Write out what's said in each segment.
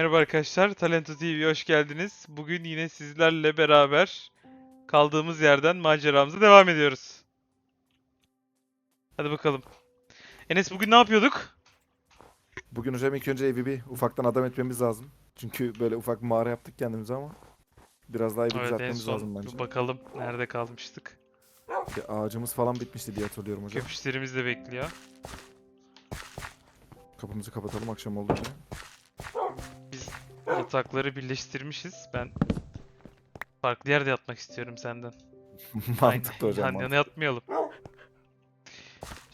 Merhaba arkadaşlar, Talento TV'ye hoş geldiniz. Bugün yine sizlerle beraber kaldığımız yerden maceramıza devam ediyoruz. Hadi bakalım. Enes bugün ne yapıyorduk? Bugün hocam ilk önce evi bir ufaktan adam etmemiz lazım. Çünkü böyle ufak bir mağara yaptık kendimize ama biraz daha evi Evet düzeltmemiz lazım bence. bakalım nerede kalmıştık. Bir ağacımız falan bitmişti diye hatırlıyorum hocam. Köpüşlerimiz de bekliyor. Kapımızı kapatalım akşam oldu diye. Yatakları birleştirmişiz. Ben farklı yerde yatmak istiyorum senden. Mantıklı hocam. Yan yana mantıklı. yatmayalım.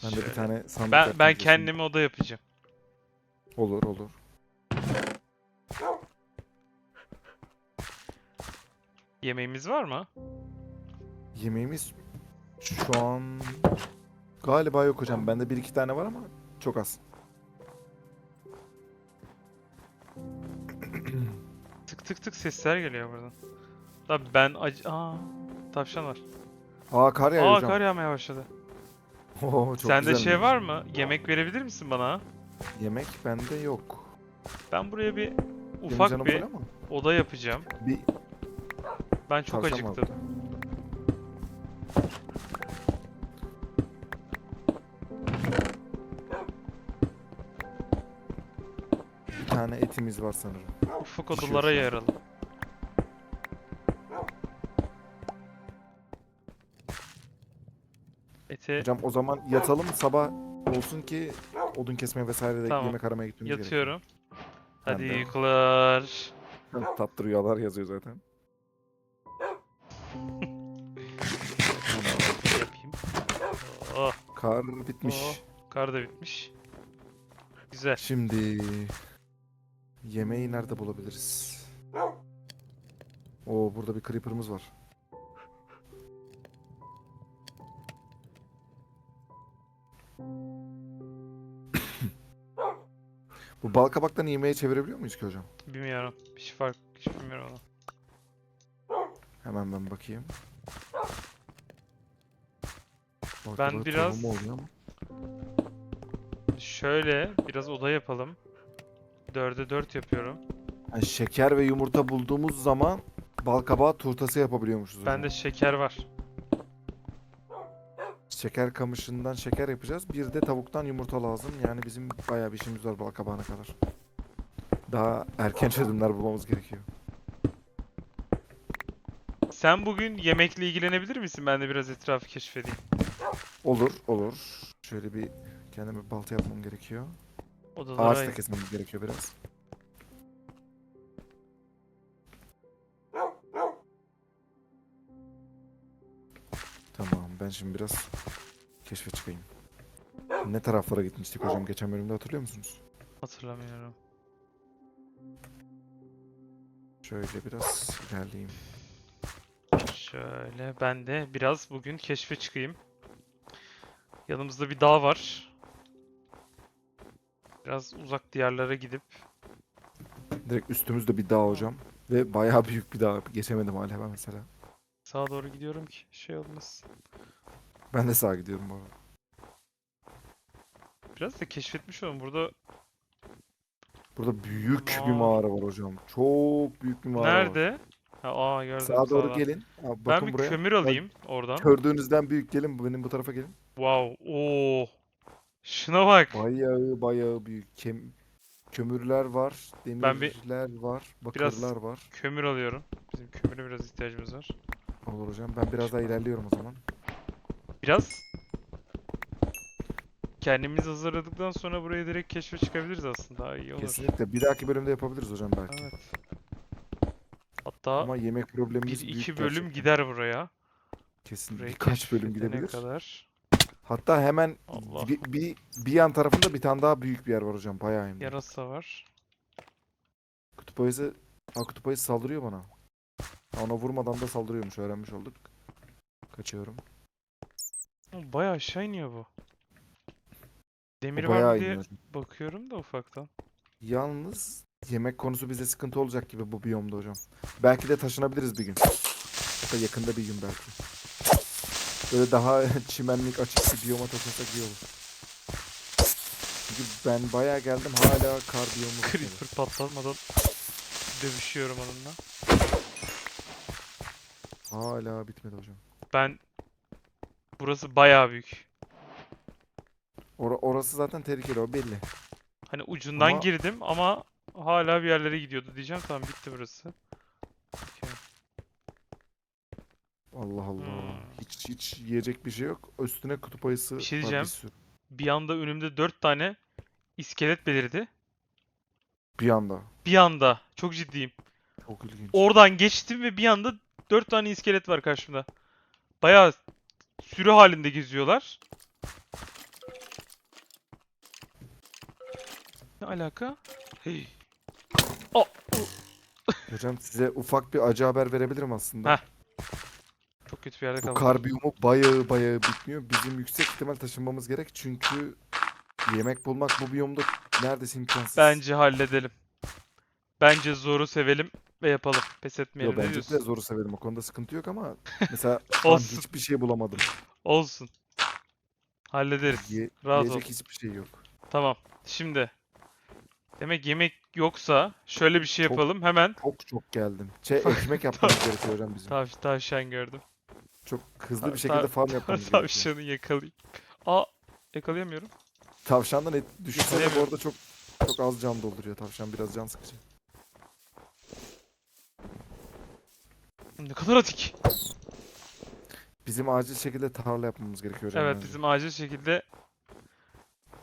Ben de Şöyle. bir tane sandık Ben, ben kesin. kendime oda yapacağım. Olur olur. Yemeğimiz var mı? Yemeğimiz şu an galiba yok hocam. Bende bir iki tane var ama çok az. Tık tık sesler geliyor buradan. Tabii ben ac... Aa, tavşan var. Aa kar yağıyor Aa hocam. kar yağmaya başladı. Oo, çok Sende güzel şey var mı? Yemek verebilir misin bana? Yemek bende yok. Ben buraya bir Benim ufak canım bir ama oda yapacağım. bir Ben çok tavşan var acıktım. burada. Tane etimiz var sanırım. Ufak Pişiyor odalara yayaralım. Ete Hocam o zaman yatalım sabah olsun ki odun kesmeye vesaire de Tamam. yemek aramaya gitmemiz yatıyorum. Hadi Ben de. gerekiyor. Tatlı rüyalar yazıyor zaten. Yapayım. Oh, Kar bitmiş. Oh. kar da bitmiş. Güzel. Şimdi yemeği nerede bulabiliriz? Oo burada bir creeper'ımız var. Bu bal kabaktan yemeğe çevirebiliyor muyuz ki hocam? Bilmiyorum. Hiç fark hiç bilmiyorum onu. Hemen ben bakayım. Bal Ben biraz- oluyor ama. Şöyle biraz oda yapalım. Dörde dört yapıyorum. Ha, şeker ve yumurta bulduğumuz zaman bal kabağı turtası yapabiliyormuşuz. Bende şeker var. Şeker kamışından şeker yapacağız. Bir de tavuktan yumurta lazım. Yani bizim bayağı bir işimiz var bal kabağına kadar. Daha erken çözümler bulmamız gerekiyor. Sen bugün yemekle ilgilenebilir misin? Ben de biraz etrafı keşfedeyim. Olur, olur. Şöyle bir kendime bir balta yapmam gerekiyor. Odalara Ağaç da kesmemiz gerekiyor biraz. Tamam, ben şimdi biraz keşfe çıkayım. Ne taraflara gitmiştik hocam geçen bölümde hatırlıyor musunuz? hatırlamıyorum. Şöyle biraz ilerleyeyim. Şöyle ben de biraz bugün keşfe çıkayım. Yanımızda bir dağ var. Biraz uzak diyarlara gidip Direkt üstümüzde bir dağ hocam. Ve bayağı büyük bir dağ. Geçemedim hala ben mesela. sağa doğru gidiyorum ki şey olmaz. Ben de sağa gidiyorum bu arada. Biraz da keşfetmiş olalım. Burada Burada büyük bir Aa. mağara var hocam. Çok büyük bir mağara var. nerede? Ha, aa gördüm Sağa doğru sağdan. gelin. Abi Ben bakın bir buraya. kömür alayım oradan. Gördüğünüzden büyük gelin. Benim bu tarafa gelin. Wow. Oo. Şuna bak. Bayağı bayağı büyük. Kem... Kömürler var. Ben bir- Demirler var. biraz- Bakırlar var. Kömür alıyorum. Bizim kömüre biraz ihtiyacımız var. Olur hocam. Ben biraz daha ilerliyorum o zaman. Biraz kendimizi hazırladıktan sonra buraya direkt keşfe çıkabiliriz aslında. Daha iyi olur. Kesinlikle. Bir dahaki bölümde yapabiliriz hocam belki. Evet. Hatta Ama yemek problemimiz bir büyük iki bölüm gerçekten. gider buraya. Kesin. Burayı Birkaç bölüm gidebilir. kadar. Hatta hemen Allah. bir, bir, bir yan tarafında bir tane daha büyük bir yer var hocam. Bayağı de. Yarasa var. Kutup ayısı, Aa, kutup ayısı saldırıyor bana. Ona vurmadan da saldırıyormuş öğrenmiş olduk. Kaçıyorum. Bayağı aşağı iniyor bu. Demir var mı diye iniyor. bakıyorum da ufaktan. Yalnız yemek konusu bize sıkıntı olacak gibi bu biyomda hocam. Belki de taşınabiliriz bir gün. Hatta yakında bir gün belki. Böyle daha çimenlik açık bir biyoma taşınsak iyi olur. Çünkü ben bayağı geldim hala kar biyomu. Creeper patlatmadan dövüşüyorum onunla. Hala bitmedi hocam. Ben burası bayağı büyük. Ora- orası zaten tehlikeli o belli. Hani ucundan Ama- girdim ama hala bir yerlere gidiyordu diyeceğim. Tamam bitti burası. Okey. Allah Allah. Hmm. Hiç hiç yiyecek bir şey yok. Üstüne kutup ayısı Bir şey var diyeceğim. sürü. Bir anda önümde dört tane iskelet belirdi. Bir anda. Bir anda. Çok ciddiyim. Çok ilginç. Oradan geçtim ve bir anda dört tane iskelet var karşımda. Bayağı sürü halinde geziyorlar. Ne alaka? Hey. Aa, Hocam size ufak bir acı haber verebilirim aslında. Heh. Kötü bir yerde Bu kaldım. kar biyumu bayağı bayağı bitmiyor. Bizim yüksek ihtimal taşınmamız gerek çünkü yemek bulmak bu biyomda neredeyse imkansız. Bence halledelim. Bence zoru sevelim ve yapalım. Pes Yo, etmeyelim. ne bence de zoru severim. O konuda sıkıntı yok ama mesela şu an Olsun. hiçbir şey bulamadım. Olsun. Hallederiz. Ye- Rahat ol. yiyecek hiçbir şey yok. Tamam. Şimdi. Demek yemek yoksa şöyle bir şey Çok- yapalım. Hemen Çok çok geldim. Şey ekmek yapmamız gerekiyor hocam bizim. tav tavşan gördüm. Çok hızlı bir şekilde farm yapmamız gerekiyor. Tavşanı yakalayayım. Aa yakalayamıyorum. Tavşandan et düşürse de bu arada çok çok az can dolduruyor. Tavşan biraz can sıkıcı. Ne kadar atik. Bizim acil şekilde tarla yapmamız gerekiyor. Evet bence. bizim acil şekilde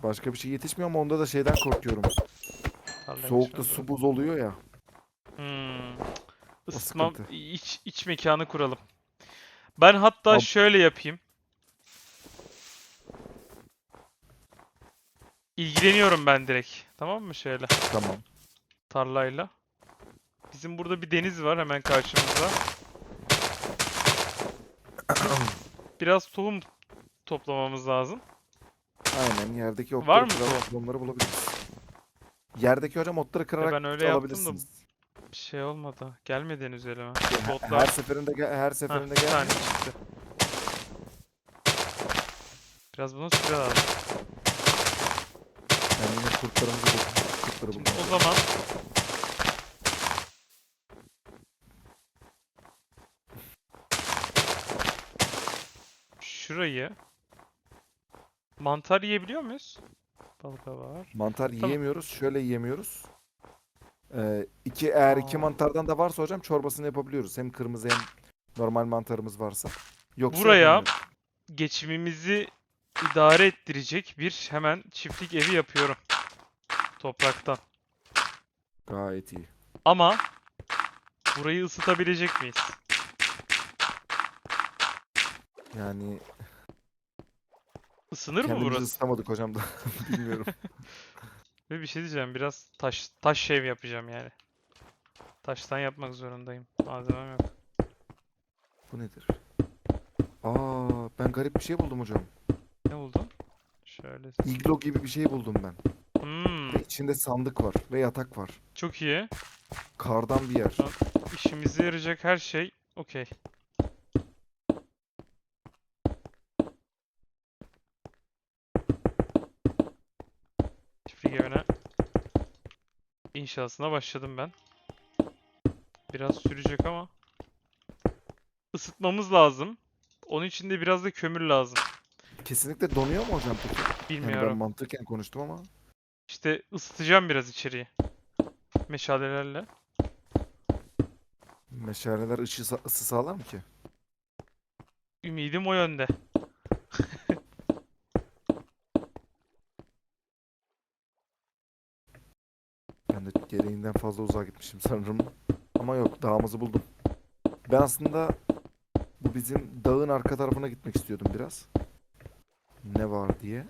Başka bir şey yetişmiyor ama onda da şeyden korkuyorum. Tarlaymış Soğukta su buz oluyor ya. Hmm. Sıkıntı. iç, iç mekanı kuralım. Ben hatta Ab- şöyle yapayım. İlgileniyorum ben direkt. Tamam mı şöyle Tamam. tarlayla. Bizim burada bir deniz var hemen karşımızda. Biraz tohum toplamamız lazım. Aynen yerdeki otları Var mı kırarak onları bulabiliriz. Yerdeki hocam otları kırarak ben öyle yaptım da alabilirsiniz. Bir şey olmadı. Gelmedi henüz elime. Botlar. Her seferinde her seferinde bir gel. tane çıktı. Biraz buna süre lazım. Ben yine kurtlarımızı buldum. Kurtları Şimdi buldum. o zaman şurayı mantar yiyebiliyor muyuz? Balga var. Mantar yiyemiyoruz. Şöyle yiyemiyoruz. Ee, iki eğer iki mantardan da varsa hocam çorbasını yapabiliyoruz. Hem kırmızı hem normal mantarımız varsa. Yoksa Buraya yapamıyoruz. geçimimizi idare ettirecek bir hemen çiftlik evi yapıyorum. Topraktan. gayet iyi. Ama burayı ısıtabilecek miyiz? Yani Isınır mı kendimizi burası? ısıtamadık hocam da bilmiyorum. Ve bir şey diyeceğim biraz taş taş ev yapacağım yani. Taştan yapmak zorundayım. Malzemem yok. Bu nedir? Aa ben garip bir şey buldum hocam. Ne buldun? Şöyle. İglo gibi bir şey buldum ben. Hmm, Ve içinde sandık var ve yatak var. çok iyi. Kardan bir yer. İşimize yarayacak her şey okey. Çiftlik evine inşasına başladım ben. Biraz sürecek ama ısıtmamız lazım. Onun için de biraz da kömür lazım. Kesinlikle donuyor mu hocam peki? Yani ben Bilmiyorum. mantıken konuştum ama. İşte ısıtacağım biraz içeriği. Meşalelerle. Meşaleler ışı, sa- ısı sağlar mı ki? Ümidim o yönde. Ben de gereğinden fazla uzağa gitmişim sanırım. Ama yok dağımızı buldum. Ben aslında bu bizim dağın arka tarafına gitmek istiyordum biraz. Ne var diye.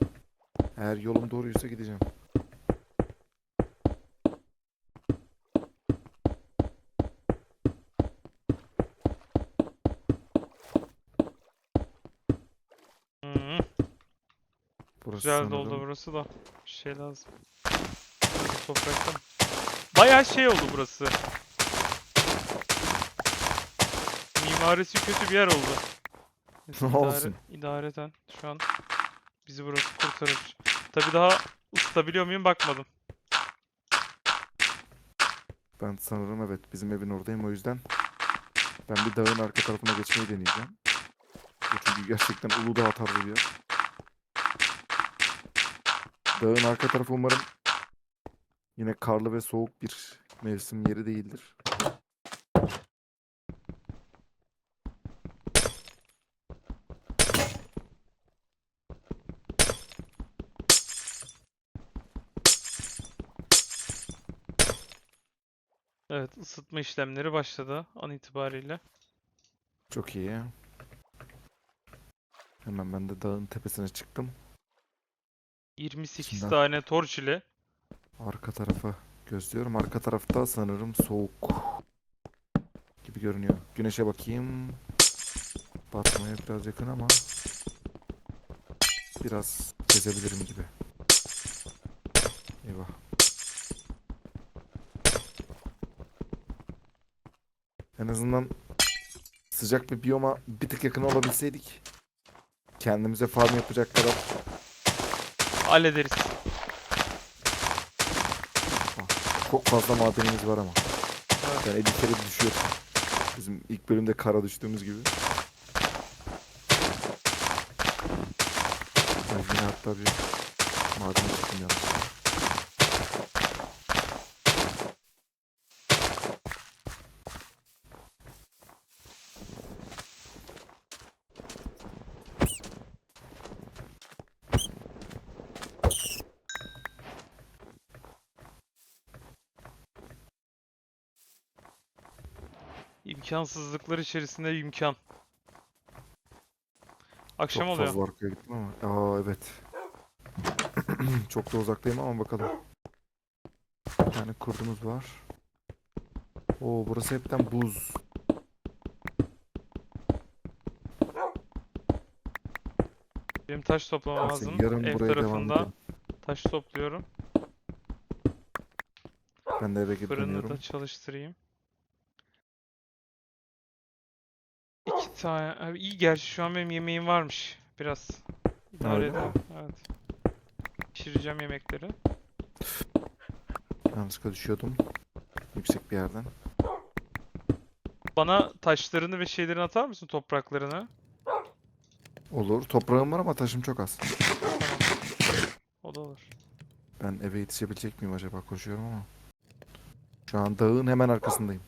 Eğer yolum doğruysa gideceğim. Burası güzel doldu sanırım- burası da. Bir şey lazım. Topraktan. Bayağı şey oldu burası. Mimarisi kötü bir yer oldu. Neyse, idare- Olsun. idareten şu an bizi burası kurtarır. Tabii daha ısıtabiliyor muyum bakmadım. Ben sanırım evet bizim evin oradayım o yüzden ben bir dağın arka tarafına geçmeyi deneyeceğim. Çünkü gerçekten Uludağ tarzı bir yer. Dağın arka tarafı umarım yine karlı ve soğuk bir mevsim yeri değildir. Evet, ısıtma işlemleri başladı an itibariyle. Çok iyi. Hemen ben de dağın tepesine çıktım. 28 İçinden- tane torç ile Arka tarafa gözlüyorum. Arka tarafta sanırım soğuk gibi görünüyor. Güneşe bakayım. Batmaya biraz yakın ama biraz gezebilirim gibi. Eyvah. En azından sıcak bir biyoma bir tık yakın olabilseydik kendimize farm yapacak kadar hallederiz. Çok fazla madenimiz var ama. Evet. Yani 50 kere düşüyor. Bizim ilk bölümde kara düştüğümüz gibi. Ben yine hatta bir maden çıktım. İmkansızlıklar içerisinde imkan. Akşam Çok oluyor. fazla arkaya gittim ama. Aa evet. Çok da uzaktayım ama bakalım. Bir tane kurdumuz var. Oo burası hepten buz. Benim taş toplamam Neyse, lazım. yarın Ev buraya devam tarafında edelim. taş topluyorum. Ben de eve gidip Fırını dönüyorum. da çalıştırayım. İki tane. Abi iyi gerçi şu an benim yemeğim varmış. Biraz. İdare Öyle mi? Evet. Pişireceğim yemekleri. Yanlışlıkla düşüyordum. Yüksek bir yerden. Bana taşlarını ve şeylerini atar mısın topraklarını? Olur. Toprağım var ama taşım çok az. O da olur. Ben eve yetişebilecek miyim acaba? Koşuyorum ama. Şu an dağın hemen arkasındayım.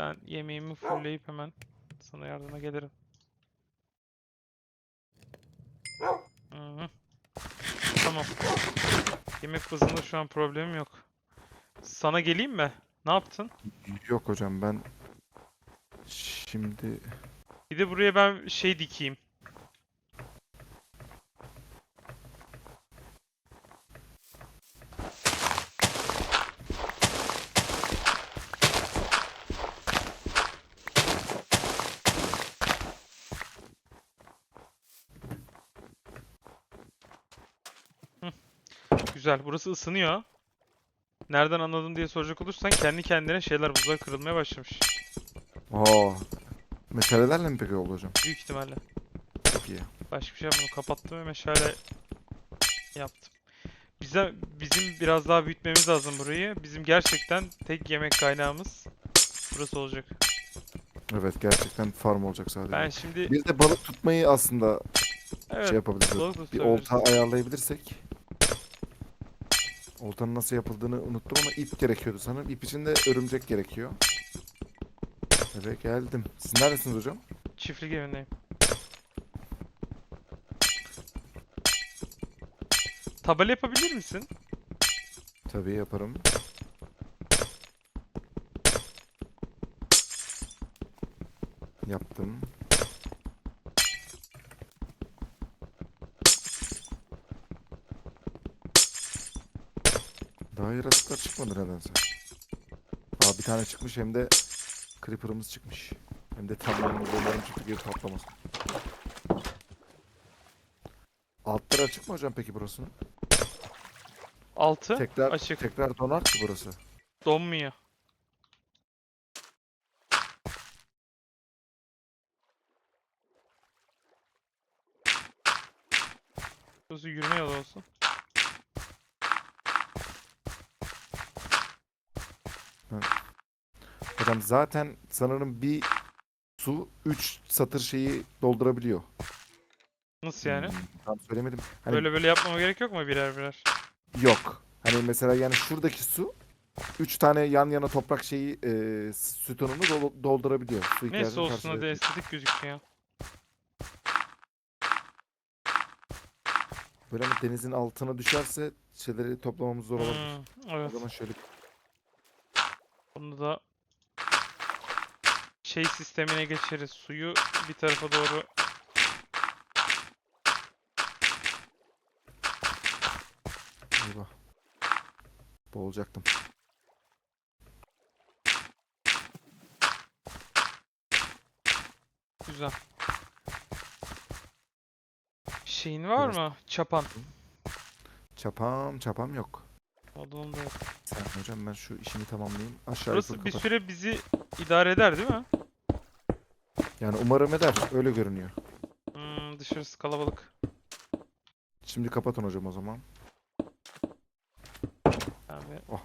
Ben yemeğimi fullleyip hemen sana yardıma gelirim. Hı hı. Tamam. Yemek bazında şu an problemim yok. Sana geleyim mi? Ne yaptın? Yok hocam ben şimdi Bir de buraya ben şey dikeyim. Hı. Güzel. Burası ısınıyor. Nereden anladım diye soracak olursan kendi kendine şeyler buzlar kırılmaya başlamış. aa meşalelerle mi peki oldu hocam? Büyük ihtimalle. Çok iyi. Başka bir şey yapmadım. Kapattım ve meşale yaptım. Bize bizim biraz daha büyütmemiz lazım burayı. Bizim gerçekten tek yemek kaynağımız burası olacak. Evet gerçekten farm olacak sadece. Ben şimdi Bir de balık tutmayı aslında evet şey yapabiliriz. Bir olta ayarlayabilirsek. Oltanın nasıl yapıldığını unuttum ama ip gerekiyordu sanırım. İp için de örümcek gerekiyor. Evet geldim. Siz neredesiniz hocam? çiftlik evindeyim. Tabela yapabilir misin? Tabii yaparım. Yaptım. Daha yaratıklar çıkmadı nedense. Aa bir tane çıkmış hem de Creeper'ımız çıkmış. Hem de tam yanımızda umarım çıktı geri patlamasın. Altları açık mı hocam peki burasının? Altı Tekrar açık. tekrar donar ki burası. donmuyor. Burası yürüme yolu olsun. Hocam zaten sanırım bir su 3 satır şeyi doldurabiliyor. Nasıl yani? Hmm, tam söylemedim. Hani Böyle böyle yapmama gerek yok mu birer birer? yok. Hani mesela yani şuradaki su 3 tane yan yana toprak şeyi e, sütununu dolu- doldurabiliyor. Su Neyse ihtiyacını olsun hadi karşılayabiliyor. estetik gözüküyor. Böyle ama denizin altına düşerse şeyleri toplamamız zor olabilir. Hmm, O evet. zaman şöyle Bunu da şey sistemine geçeriz. Suyu bir tarafa doğru eyvah. Boğulacaktım. güzel. Şeyin var mı? Çapan. Çapam çapam yok. Odunum da yok. Sen hocam ben şu işimi tamamlayayım. Aşağı Burası yukarı bir kapat. süre bizi idare eder değil mi? Yani umarım eder. Öyle görünüyor. Hmm, dışarısı kalabalık. Şimdi kapatın hocam o zaman. Bir Oh.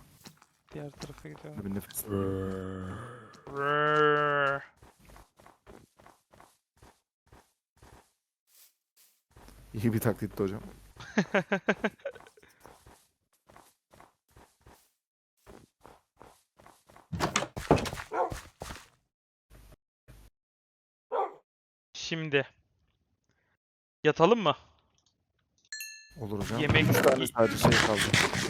diğer tarafa gidiyorum. Bir nefes. Rrrr. İyi bir taklitti hocam. Şimdi. Yatalım mı? Olur hocam. Yemek- Üç tane sadece şey kaldı.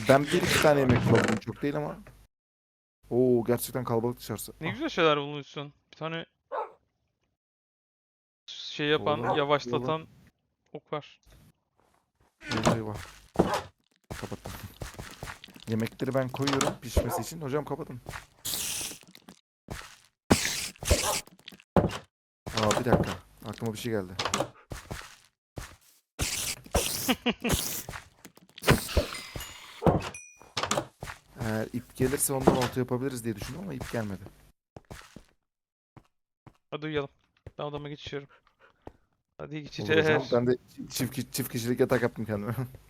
Ben bir iki tane yemek bulabildim. Çok değil ama. Oo gerçekten kalabalık dışarısı. Ne Ah, güzel şeyler bulmuşsun. Bir tane şey yapan, Oğlum, yavaşlatan ok var. eyvah eyvah. Kapattım. Yemekleri ben koyuyorum pişmesi için. Hocam kapatın. Aa bir dakika. Aklıma bir şey geldi. Eğer ip gelirse ondan olta yapabiliriz diye düşündüm ama ip gelmedi. Hadi uyuyalım. Ben odama geçiyorum. Hadi geçeceğiz. Ben de çift, çift kişilik yatak yaptım kendime.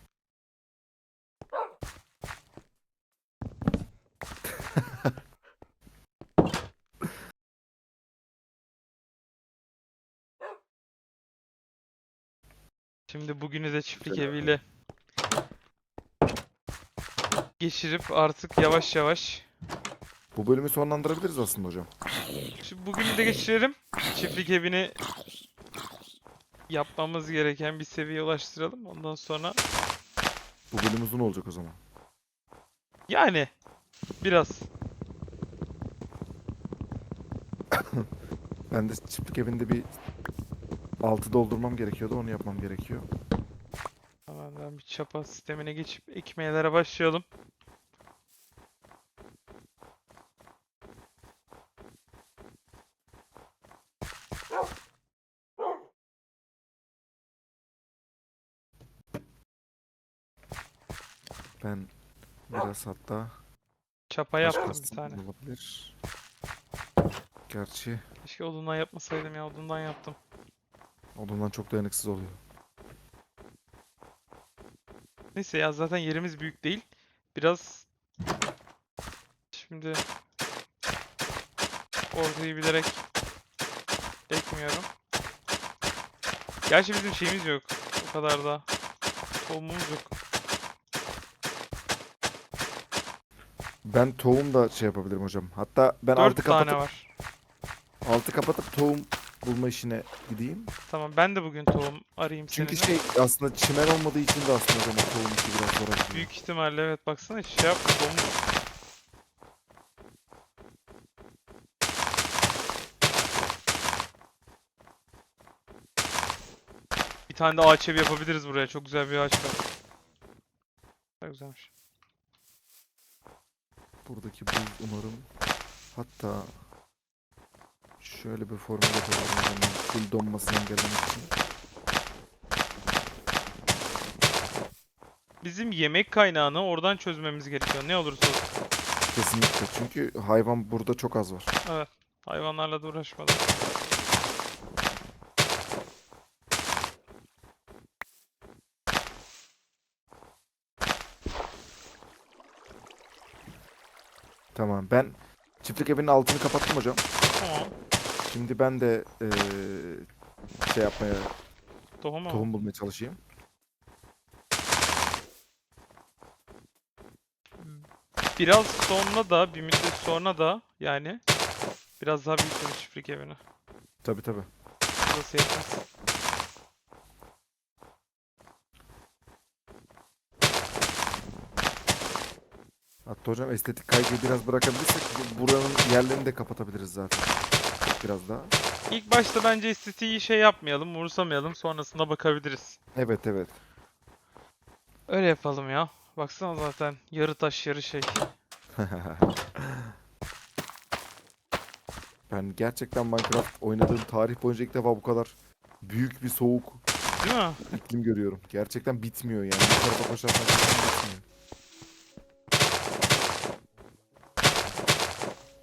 Şimdi bugünü de çiftlik eviyle geçirip artık yavaş yavaş. Bu bölümü sonlandırabiliriz aslında hocam. Şimdi bugünü de geçirelim. Çiftlik evini yapmamız gereken bir seviyeye ulaştıralım. Ondan sonra Bu bölüm uzun olacak o zaman. yani biraz Ben de çiftlik evinde bir altı doldurmam gerekiyordu. Onu yapmam gerekiyor. Tamam ben bir çapa sistemine geçip ekmeğlere başlayalım. Ben biraz hatta Çapa yaptım bir tane. olabilir. Gerçi Keşke odundan yapmasaydım ya odundan yaptım. Odundan çok dayanıksız oluyor. Neyse ya zaten yerimiz büyük değil. Biraz şimdi ortayı bilerek ekmiyorum. Gerçi bizim şeyimiz yok. O kadar da tohumumuz yok. Ben tohum da şey yapabilirim hocam. Hatta ben Dört altı tane kapatıp var. altı kapatıp tohum bulma işine gideyim. Tamam ben de bugün tohum arayayım Çünkü seninle. şey aslında çimen olmadığı için de aslında o tohum işi biraz zor gidiyor. Büyük ihtimalle evet baksana hiç şey yapma domuz. Bir tane de ağaç evi yapabiliriz buraya. Çok güzel bir ağaç var. Çok güzelmiş. Buradaki buz umarım. Hatta şöyle bir formül yapalım. Full donmasını engellemek için. Bizim yemek kaynağını oradan çözmemiz gerekiyor. Ne olursa olsun. Kesinlikle. Çünkü hayvan burada çok az var. Hayvanlarla da uğraşmadan. Tamam ben Çiftlik evinin altını kapattım hocam. Tamam. Şimdi ben de eee, şey yapmaya, Tohum tohum bulmaya çalışayım. Biraz sonra da bir müddet sonra da yani biraz daha büyütürüz çiftlik evini. Tabi tabi. Burası yetmez. Hatta hocam estetik kaygıyı biraz bırakabilirsek bu- buranın yerlerini de kapatabiliriz zaten. Biraz daha. İlk başta bence estetiği şey yapmayalım, umursamayalım. Sonrasında bakabiliriz. Evet evet. Öyle yapalım ya. Baksana zaten yarı taş yarı şey. Ben gerçekten Minecraft oynadığım tarih boyunca ilk defa bu kadar büyük bir soğuk Değil mi? iklim görüyorum. Gerçekten bitmiyor yani. Bir tarafa koşarsan bitmiyor.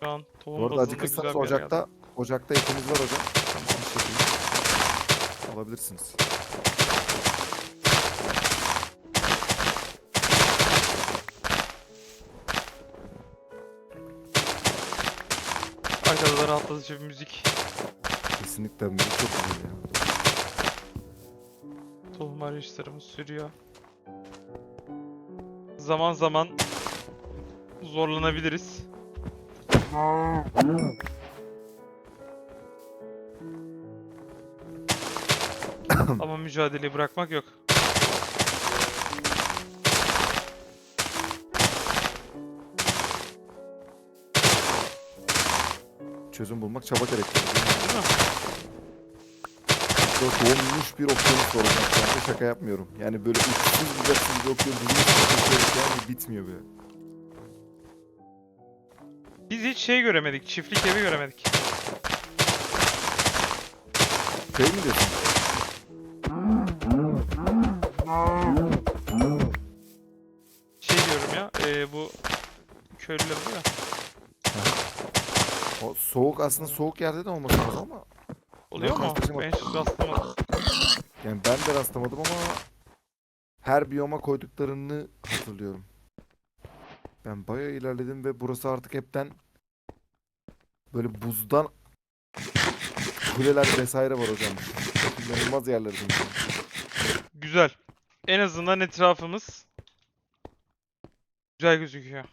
Şu an tohum Bu arada acıkırsanız bir ocakta geldim. Ocakta etimiz var hocam. Bir şekilde alabilirsiniz. Arkada da rahatlatıcı bir müzik. Kesinlikle müzik çok güzel ya. Tohum arayışlarımız sürüyor. Zaman zaman zorlanabiliriz. Ama mücadeleyi bırakmak yok. Çözüm bulmak çaba gerektiriyor. değil mi? Burada donmuş bir okyanus var hocam. şaka yapmıyorum. Yani böyle uçsuz bucaksız bir okyanus. Bulmuş yani bitmiyor böyle. Biz hiç şey göremedik. Çiftlik evi göremedik. Şey mi diyorsun? Köylüler oluyor ya. O soğuk aslında soğuk yerde de olması lazım ama Oluyor mu? Ben hiç rastlamadım. yani ben de rastlamadım ama her biyoma koyduklarını hatırlıyorum. Ben bayağı ilerledim ve burası artık hepten böyle buzdan kuleler vesaire var hocam. İnanılmaz yerler bunlar. Güzel. En azından etrafımız güzel gözüküyor.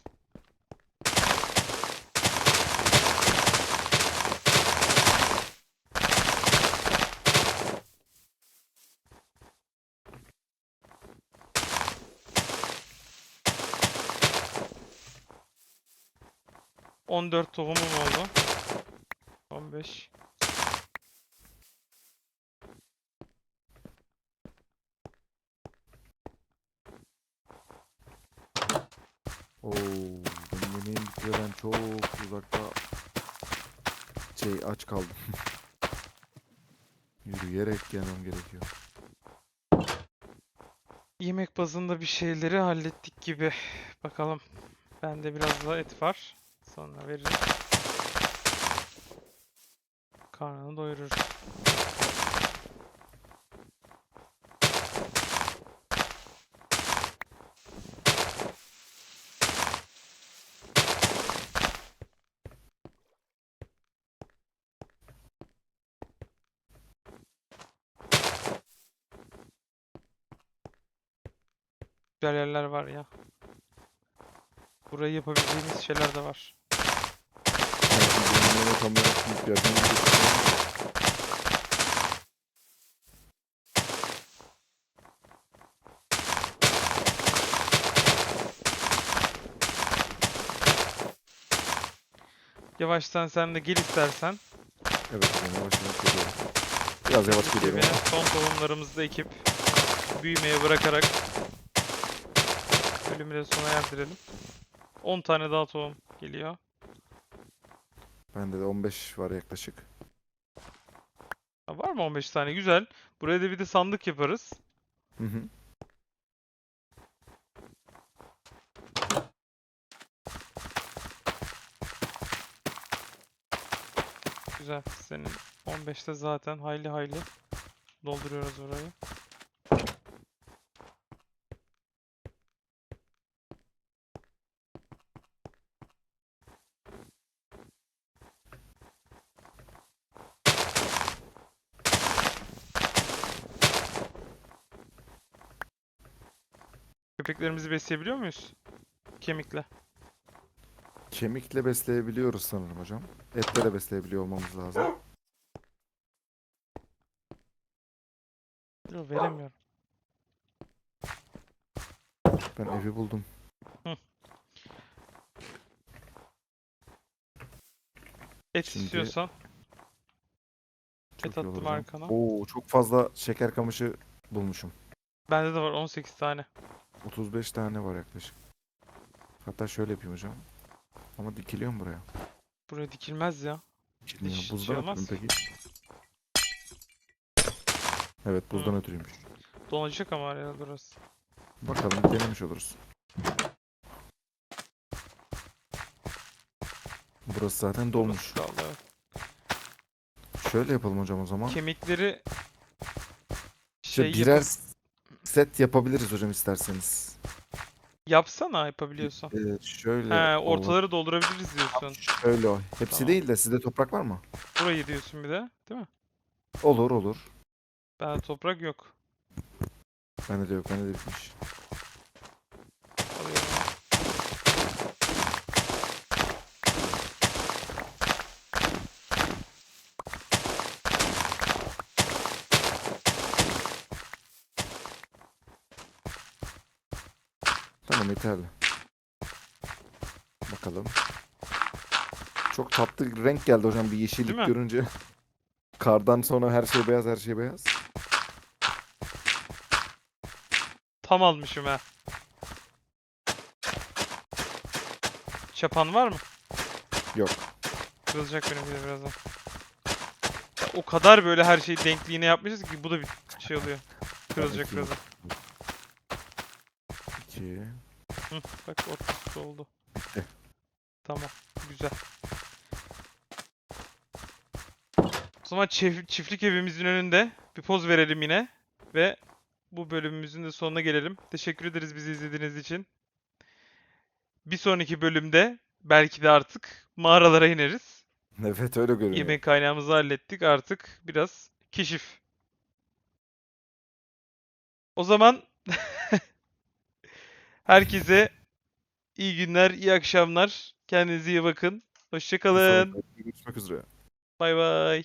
On dört tohumum oldu. On beş. Oo, benim yemeğim ben çok uzakta şey aç kaldım. Yürüyerek gelmem gerekiyor. Yemek bazında bir şeyleri hallettik gibi. Bakalım. Bende biraz daha et var. Sonra veririz. Karnını doyurur. Güzel yerler var ya. Burayı yapabileceğimiz şeyler de var. Ben şimdi yemeğime tam olarak büyük bir yerden gidiyorum. Yavaştan sen de gel istersen. Evet hocam yavaş yavaş geliyorum. Biraz yavaş geliyorum ama. son tohumlarımızı da ekip büyümeye bırakarak bölümü de sona erdirelim. 10 tane daha tohum geliyor. Bende de 15 var yaklaşık. Ha, var mı 15 tane? Güzel. Buraya da bir de sandık yaparız. Hı hı. Güzel. Senin 15'te zaten hayli hayli dolduruyoruz orayı. Köpeklerimizi besleyebiliyor muyuz? Kemikle. Kemikle besleyebiliyoruz sanırım hocam. Etle de besleyebiliyor olmamız lazım. Yok veremiyorum. Ben evi buldum. Et Şimdi- istiyorsan. Çok Et attım hocam. arkana. Oo çok fazla şeker kamışı bulmuşum. Bende de var 18 tane. 35 tane var yaklaşık. Hatta şöyle yapayım hocam. Ama dikiliyor mu buraya? Buraya dikilmez ya. Dikilmiyor. Hiç Buzdan şey ötürü mü olmaz. peki? Evet buzdan ötürüymüş. Donacak ama herhalde burası. Bakalım denemiş oluruz. Burası zaten dolmuş. Kaldı evet. Şöyle yapalım hocam o zaman. Kemikleri İşte şey birer yapıp- set yapabiliriz hocam isterseniz. yapsana yapabiliyorsan. Ee, şöyle He ortaları doldurabiliriz diyorsun. Şöyle o. Hepsi Tamam. değil de sizde toprak var mı? Burayı diyorsun bir de, değil mi? Olur olur. Bende toprak yok. Bende de yok. Bende de bitmiş. Alıyorum. Tamam yeterli. Bakalım. Çok tatlı renk geldi hocam bir yeşillik görünce. Kardan sonra her şey beyaz her şey beyaz. Tam almışım ha. Çapan var mı? Yok. Kırılacak benimki de birazdan. Ya o kadar böyle her şeyi denkliğine yapmışız ki bu da bir şey oluyor. Kırılacak birazdan. İki. Hı, bak ortası oldu. Bitti. Tamam. Güzel. O zaman çift- çiftlik evimizin önünde bir poz verelim yine. Ve bu bölümümüzün de sonuna gelelim. Teşekkür ederiz bizi izlediğiniz için. Bir sonraki bölümde belki de artık mağaralara ineriz. Evet öyle görünüyor. Yemek kaynağımızı hallettik. Artık biraz keşif. O zaman herkese iyi günler, iyi akşamlar. Kendinize iyi bakın. Hoşçakalın. Görüşmek üzere. Bay bay.